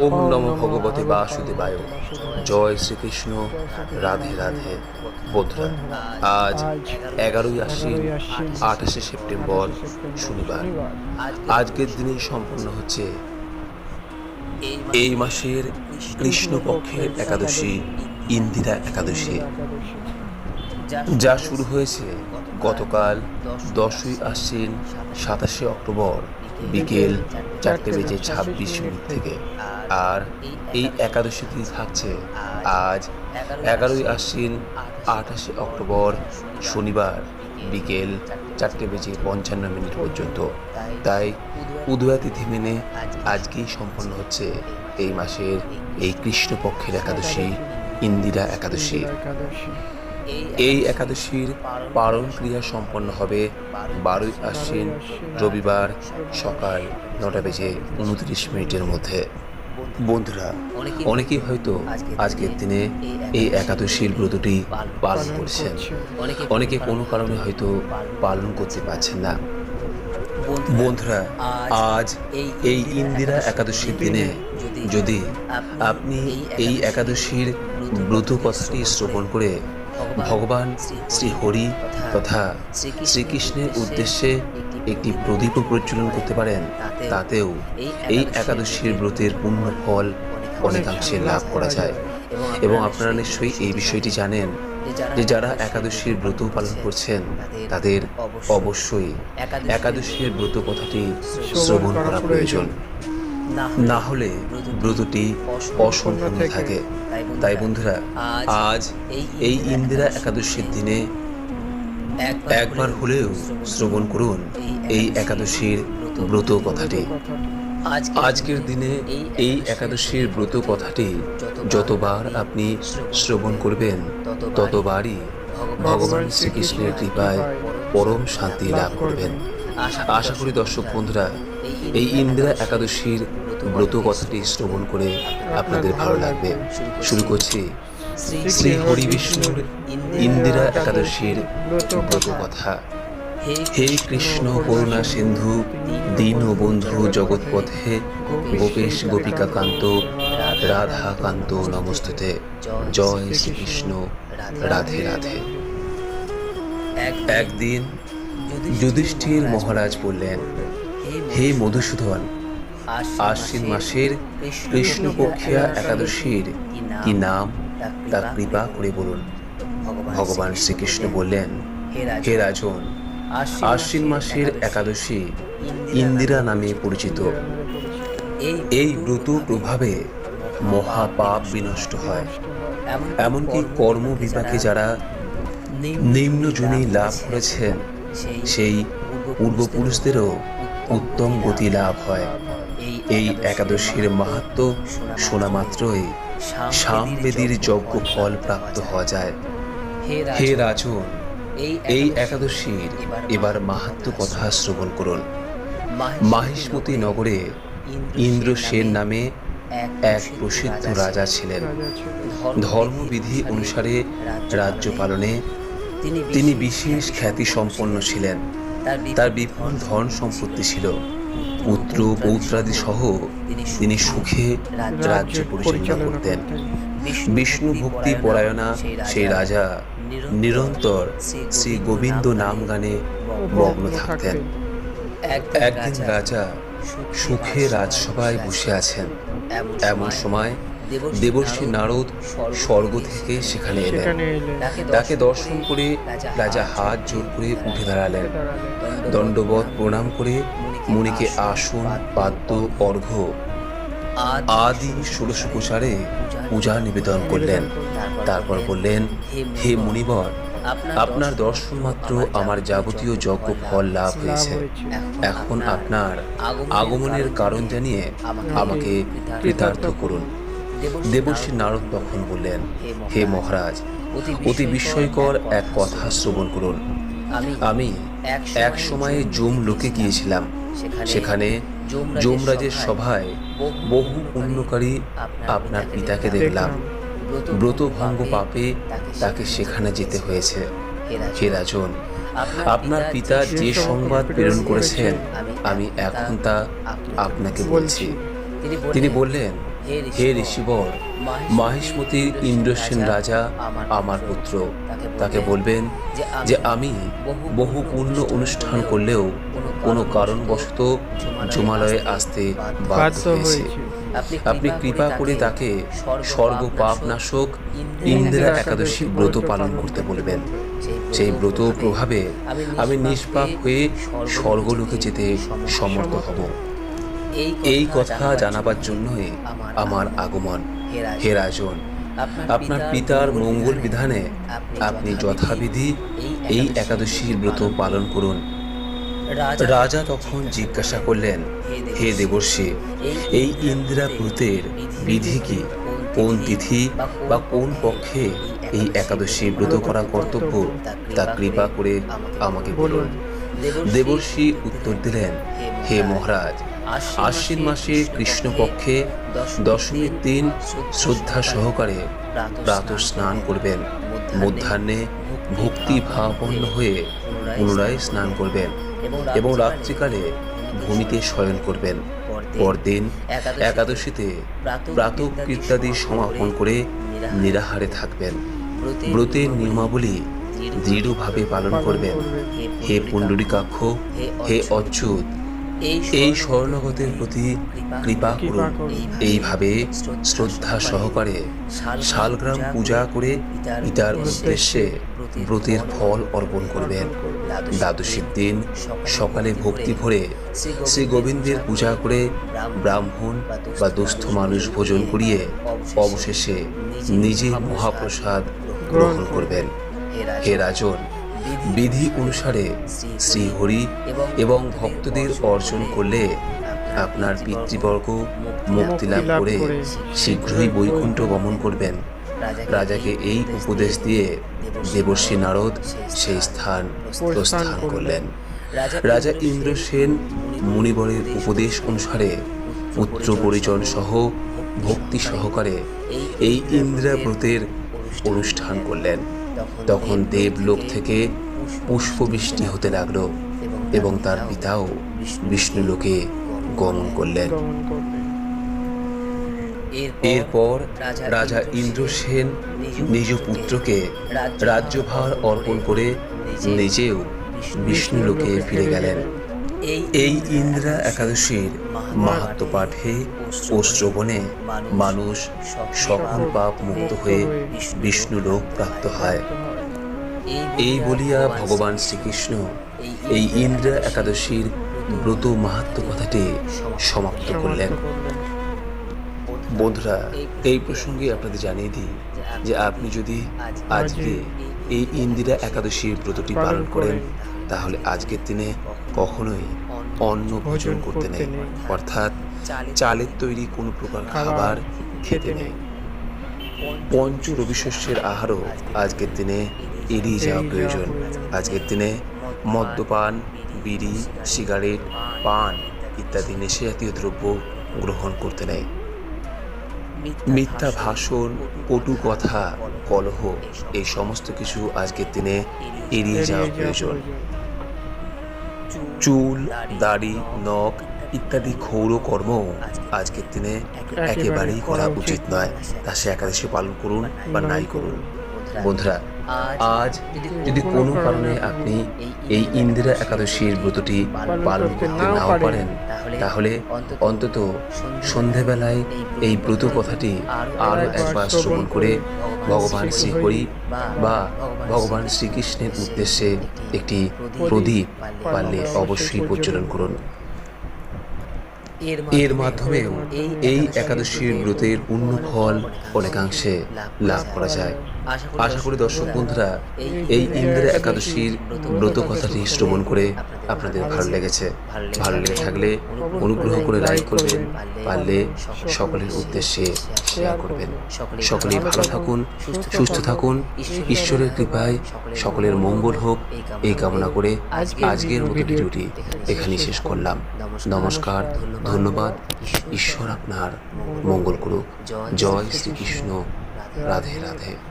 ওম নম ভগবতে বাসুদেবায়। জয় শ্রীকৃষ্ণ। রাধে রাধে। বন্ধুরা, আজ এগারোই আশ্বিন, আঠাশে সেপ্টেম্বর, শনিবার। আজকের দিনেই সম্পন্ন হচ্ছে এই মাসের কৃষ্ণপক্ষের একাদশী, ইন্দিরা একাদশী। যা শুরু হয়েছে গতকাল দশই আশ্বিন, সাতাশে অক্টোবর। বিকেল চারটে বেজে ছাব্বিশ মিনিট থেকে। আর এই একাদশীটি থাকছে। আজ এগারোই আশ্বিন আঠাশে অক্টোবর শনিবার বিকেল চারটে বেজে পঞ্চান্ন মিনিট পর্যন্ত। তাই উদয়া তিথি মেনে আজকেই সম্পন্ন হচ্ছে এই মাসের এই কৃষ্ণপক্ষের একাদশী। ইন্দিরা একাদশী। এই একাদশীর পালন ক্রিয়া সম্পন্ন হবে বারোই আশ্বিন রবিবার সকাল নটা বেজে উনত্রিশ মিনিটের মধ্যে। বন্ধুরা, অনেকেই হয়তো আজকের দিনে এই একাদশীর ব্রতটি পালন করছেন। অনেকে কোনো কারণে হয়তো পালন করতে পারছেন না। বন্ধুরা, আজ এই ইন্দিরা একাদশীর দিনে যদি আপনি এই একাদশীর ব্রত কথাটি শ্রবণ করে ভগবান শ্রী হরি তথা শ্রীকৃষ্ণের উদ্দেশ্যে একটি প্রদীপ প্রজ্বলন করতে পারেন, তাতেও এই একাদশীর ব্রতের পূর্ণ ফল অনেকাংশে লাভ করা যায়। এবং আপনারা নিশ্চয়ই এই বিষয়টি জানেন যে যারা একাদশীর ব্রত পালন করছেন, তাদের অবশ্যই একাদশীর ব্রত কথাটি শ্রবণ করা প্রয়োজন। না হলে ব্রতটি অসম্পূর্ণ থাকে তাই বন্ধুরা আজ এই ইন্দিরা একাদশীর দিনে একবার হলেও শ্রবণ করুন। এই একাদশীর ব্রত কথাটি। আজকের দিনে এই একাদশীর ব্রত কথাটি যতবার আপনি শ্রবণ করবেন ততবারই ভগবান শ্রীকৃষ্ণের কৃপায় পরম শান্তি লাভ করবেন। আশা করি দর্শক বন্ধুরা এই ইন্দিরা একাদশীর ব্রত কথাটি শ্রবণ করে আপনাদের ভালো লাগবে। শুরু করছি শ্রী হরি বিষ্ণুর ইন্দিরা একাদশীর ব্রত কথা হে কৃষ্ণ করুণা সিন্ধু, দীন বন্ধু জগৎপথে, গোপেশ গোপিকা কান্ত রাধা কান্ত নমস্তুতে। জয় শ্রীকৃষ্ণ। রাধে রাধে। একদিন যুধিষ্ঠির মহারাজ বললেন, হে মধুসূদন আশ্বিন মাসের কৃষ্ণপক্ষিয়া একাদশীর কি নাম তা কৃপা করে বলুন। ভগবান শ্রীকৃষ্ণ বললেন, হে রাজন, আশ্বিন মাসের একাদশী ইন্দিরা নামে পরিচিত। এই ব্রত প্রভাবে মহাপাপ বিনষ্ট হয়। এমনকি কর্ম বিপাকে যারা নিম্ন জনি লাভ করেছেন, সেই পূর্বপুরুষদেরও উত্তম গতি লাভ হয়। এই একাদশীর মাহাত্ম শোনা মাত্রই সামবেদীর যজ্ঞ ফল প্রাপ্ত হওয়া যায়। হে রাজন এই একাদশীর এবার মাহাত্ম কথা শ্রবণ করুন। মাহিষ্মতি নগরে ইন্দ্র সেন নামে এক প্রসিদ্ধ রাজা ছিলেন। ধর্মবিধি অনুসারে রাজ্য পালনে তিনি বিশেষ খ্যাতি সম্পন্ন ছিলেন। তার বিপুল ধন সম্পত্তি ছিল। পুত্র পৌত্রাদি সহ তিনি সুখে রাজ্য পরিচালনা করতেন। বিষ্ণু ভক্তি পরায়ণা সেই রাজা। নিরন্তর শ্রী গোবিন্দ নাম গানে মগ্ন থাকতেন। একদিন রাজা সুখে রাজসভায় বসে আছেন। এমন সময় দেবর্ষী নারদ স্বর্গ থেকে সেখানে এলেন। তাকে দর্শন করে রাজা হাত জোর করে উঠে দাঁড়ালেন। দণ্ডবধ প্রণাম করে মুনিকে আসন পাদ্য অর্ঘ্য আদি ষোড়শ প্রচারে পূজা নিবেদন করলেন। তারপর বললেন, হে মুনিবর, আপনার দর্শন মাত্র আমার যাবতীয় যজ্ঞ ফল লাভ হয়েছে। এখন আপনার আগমনের কারণ জানিয়ে আমাকে কৃতার্থ করুন। দেবর্ষী নারদ তখন বললেন, হে মহারাজ, অতি বিস্ময়কর এক কথা শ্রবণ করুন। আমি এক সময়ে জুম লোকে গিয়েছিলাম। সেখানে যমরাজের সভায় বহু পুণ্যকারী আপনার পিতাকে দেখলাম। ব্রত ভঙ্গ পাপে তাকে সেখানে যেতে হয়েছে। হে রাজন। আপনার পিতা যে সংবাদ প্রেরণ করেছেন আমি এখন তা আপনাকে বলছি। তিনি বললেন হে ঋষিবর মাহিষ্মতির ইন্দ্রসেন রাজা আমার পুত্র। তাকে বলবেন যে আমি বহু পূর্ণ অনুষ্ঠান করলেও কোনো কারণবশত জমালয়ে আসতে বাধ্য হয়েছে। আপনি কৃপা করে তাকে স্বর্গ পাপ নাশক ইন্দিরা একাদশী ব্রত পালন করতে বলবেন। সেই ব্রত প্রভাবে আমি নিষ্পাপ হয়ে স্বর্গলোকে যেতে সমর্থ হব। এই কথা জানাবার জন্যই আমার আগমন। হে রাজন আপনার পিতার মঙ্গল বিধানে আপনি যথাবিধি এই একাদশীর ব্রত পালন করুন। রাজা তখন জিজ্ঞাসা করলেন হে দেবর্ষি এই ইন্দিরা ব্রতের বিধি কি? কোন তিথি বা কোন পক্ষে এই একাদশী ব্রত করা কর্তব্য? তা কৃপা করে আমাকে বলুন। দেবর্ষি উত্তর দিলেন হে মহারাজ আশ্বিন মাসে কৃষ্ণপক্ষে দশমীর দিন শ্রদ্ধা সহকারে প্রাত স্নান করবেন। মধ্যাহ্নে ভক্তি ভাবাপন্ন হয়ে পুনরায় স্নান করবেন এবং রাত্রিকালে ভূমিতে শয়ন করবেন। পরদিন একাদশীতে প্রাতঃ কীর্তাদি সমাপন করে নিরাহারে থাকবেন। ব্রতের নিয়মাবলী দৃঢ়ভাবে পালন করবেন। হে পুণ্ডরিকাক্ষ হে অচ্যুত এই স্বর্ণগতের প্রতি কৃপা করুন। এইভাবে শ্রদ্ধা সহকারে শালগ্রাম পূজা করে পিতার উদ্দেশ্যে ব্রতের ফল অর্পণ করবেন। দ্বাদশীর দিন। সকালে ভক্তি ভরে শ্রী গোবিন্দের পূজা করে ব্রাহ্মণ বা দুস্থ মানুষ ভোজন করিয়ে অবশেষে নিজে মহাপ্রসাদ গ্রহণ করবেন। হে রাজন। বিধি অনুসারে শ্রীহরি এবং ভক্তদের অর্জন করলে আপনার পিতৃবর্গ মুক্তি লাভ করে শীঘ্রই বৈকুণ্ঠ গমন করবেন। রাজাকে এই উপদেশ দিয়ে দেবর্ষী নারদ সেই স্থান প্রস্থান করলেন। রাজা ইন্দ্রসেন মুনিবরের উপদেশ অনুসারে পুত্র পরিজন সহ ভক্তি সহকারে এই ইন্দ্রাব্রতের অনুষ্ঠান করলেন। তখন দেবলোক থেকে পুষ্পবৃষ্টি হতে লাগল এবং তার পিতাও বিষ্ণুলোকে গমন করলেন। এরপর রাজা ইন্দ্রসেন নিজ পুত্রকে রাজ্যভার অর্পণ করে নিজেও বিষ্ণুলোকে ফিরে গেলেন। এই ইন্দ্রা একাদশীর মাহাত্ম পাঠে ও শ্রবণে মানুষ সকল পাপ মুক্ত হয়ে বিষ্ণুলোক প্রাপ্ত হয়। এই বলিয়া ভগবান শ্রীকৃষ্ণ এই ইন্দ্রা একাদশীর ব্রত মাহাত্ম কথাটি সমাপ্ত করলেন। বন্ধুরা, এই প্রসঙ্গে আপনাদের জানিয়ে দিই যে আপনি যদি আজকে এই ইন্দিরা একাদশীর ব্রতটি পালন করেন, তাহলে আজকের দিনে কখনোই অন্ন ভোজন করতে নেই। অর্থাৎ চালের তৈরি কোনো প্রকার খাবার খেতে নেই। পঞ্চ রবিশস্যের আহারও আজকের দিনে এড়িয়ে যাওয়া প্রয়োজন। আজকের দিনে মদ্যপান বিড়ি সিগারেট পান ইত্যাদি নেশাজাতীয় দ্রব্য গ্রহণ করতে নেই। মিথ্যা ভাষণ কটু কথা কলহ এই সমস্ত কিছু আজকের দিনে এড়িয়ে যাওয়া প্রয়োজন। চুল দাড়ি নখ ইত্যাদি ক্ষৌর কর্ম আজকের দিনে একেবারেই করা উচিত নয়। তা সে একাদশী পালন করুন বা নাই করুন। বন্ধুরা আজ যদি কোনো কারণে আপনি এই ইন্দিরা একাদশীর ব্রতটি পালন করতে নাও পারেন তাহলে অন্তত সন্ধেবেলায় এই ব্রত কথাটি আরও একবার শ্রবণ করে ভগবান শ্রীহরি বা ভগবান শ্রীকৃষ্ণের উদ্দেশ্যে একটি প্রদীপ পারলে অবশ্যই প্রচলন করুন। এর মাধ্যমেও এই একাদশীর ব্রতের পূর্ণ ফল অনেকাংশে লাভ করা যায়। আশা করি দর্শক বন্ধুরা এই ইন্দিরা একাদশীর ব্রত কথাটি শ্রবণ করে আপনাদের ভালো লেগেছে। ভালো লেগে থাকলে অনুগ্রহ করে লাইক করবেন পারলে সকলের উদ্দেশ্যে শেয়ার করবেন। সকলেই ভালো থাকুন সুস্থ থাকুন। ঈশ্বরের কৃপায় সকলের মঙ্গল হোক। এই কামনা করে আজকের মতো ভিডিওটি এখানেই শেষ করলাম। নমস্কার ধন্যবাদ। ঈশ্বর আপনার মঙ্গল করুক। জয় শ্রীকৃষ্ণ। রাধে রাধে।